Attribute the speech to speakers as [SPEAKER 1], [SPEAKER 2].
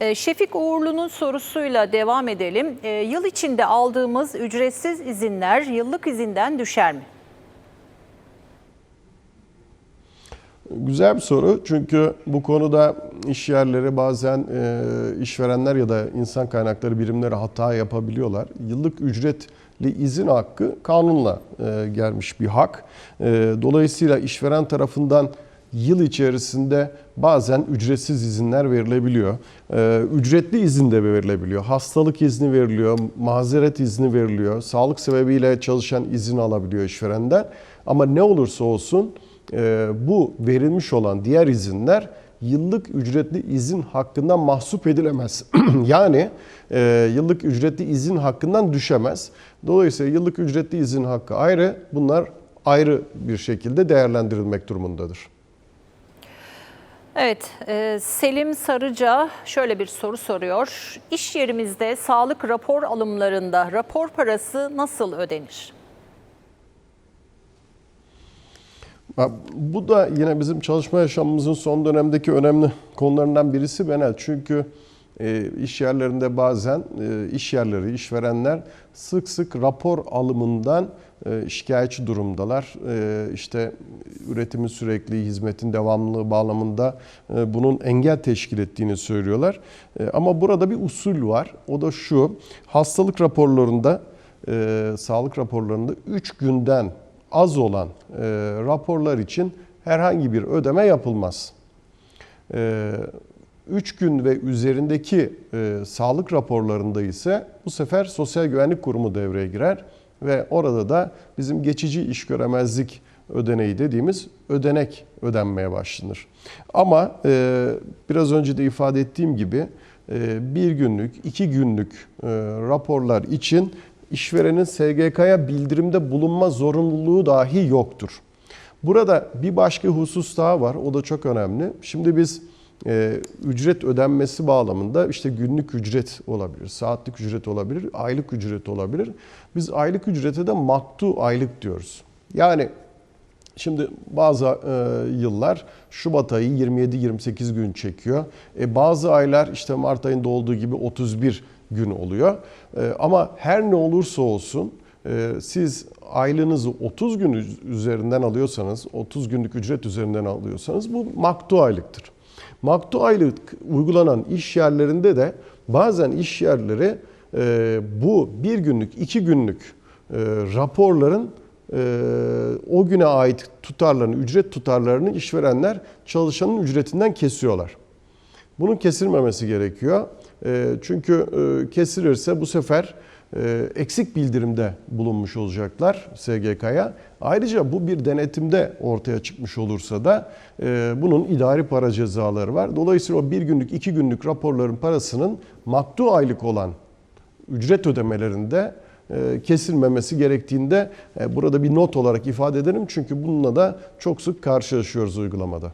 [SPEAKER 1] Ee, Şefik Uğurlu'nun sorusuyla devam edelim. Ee, Yıl içinde aldığımız ücretsiz izinler yıllık izinden düşer mi?
[SPEAKER 2] Güzel bir soru çünkü bu konuda iş yerleri bazen e, işverenler ya da insan kaynakları birimleri hata yapabiliyorlar. Yıllık ücretli izin hakkı kanunla e, gelmiş bir hak. E, dolayısıyla işveren tarafından yıl içerisinde bazen ücretsiz izinler verilebiliyor. E, ücretli izin de verilebiliyor. Hastalık izni veriliyor, mazeret izni veriliyor. Sağlık sebebiyle çalışan izin alabiliyor işverenden. Ama ne olursa olsun e, bu verilmiş olan diğer izinler yıllık ücretli izin hakkından mahsup edilemez. yani e, yıllık ücretli izin hakkından düşemez. Dolayısıyla yıllık ücretli izin hakkı ayrı, bunlar ayrı bir şekilde değerlendirilmek durumundadır.
[SPEAKER 1] Evet, e, Selim Sarıca şöyle bir soru soruyor. İş yerimizde sağlık rapor alımlarında rapor parası nasıl ödenir?
[SPEAKER 2] Bu da yine bizim çalışma yaşamımızın son dönemdeki önemli konularından birisi Benel. Çünkü e, iş yerlerinde bazen e, iş yerleri, işverenler sık sık rapor alımından e, şikayetçi durumdalar. E, işte üretimin sürekli, hizmetin devamlılığı bağlamında e, bunun engel teşkil ettiğini söylüyorlar. E, ama burada bir usul var. O da şu, hastalık raporlarında, e, sağlık raporlarında 3 günden az olan e, raporlar için herhangi bir ödeme yapılmaz. 3 gün ve üzerindeki e, sağlık raporlarında ise bu sefer Sosyal Güvenlik Kurumu devreye girer ve orada da bizim geçici iş göremezlik ödeneği dediğimiz ödenek ödenmeye başlanır. Ama e, biraz önce de ifade ettiğim gibi e, bir günlük, iki günlük e, raporlar için işverenin SGK'ya bildirimde bulunma zorunluluğu dahi yoktur. Burada bir başka husus daha var. O da çok önemli. Şimdi biz e, ücret ödenmesi bağlamında işte günlük ücret olabilir, saatlik ücret olabilir, aylık ücret olabilir. Biz aylık ücrete de maktu aylık diyoruz. Yani Şimdi bazı e, yıllar Şubat ayı 27-28 gün çekiyor. E, bazı aylar işte Mart ayında olduğu gibi 31 gün oluyor. E, ama her ne olursa olsun e, siz aylığınızı 30 gün üzerinden alıyorsanız, 30 günlük ücret üzerinden alıyorsanız bu maktu aylıktır. Maktu aylık uygulanan iş yerlerinde de bazen iş yerleri e, bu bir günlük, iki günlük e, raporların e, o güne ait tutarlarını, ücret tutarlarını işverenler çalışanın ücretinden kesiyorlar. Bunun kesilmemesi gerekiyor. Çünkü e, kesilirse bu sefer eksik bildirimde bulunmuş olacaklar SGK'ya. Ayrıca bu bir denetimde ortaya çıkmış olursa da e, bunun idari para cezaları var. Dolayısıyla o bir günlük, iki günlük raporların parasının maktu aylık olan ücret ödemelerinde e, kesilmemesi gerektiğinde e, burada bir not olarak ifade edelim. Çünkü bununla da çok sık karşılaşıyoruz uygulamada.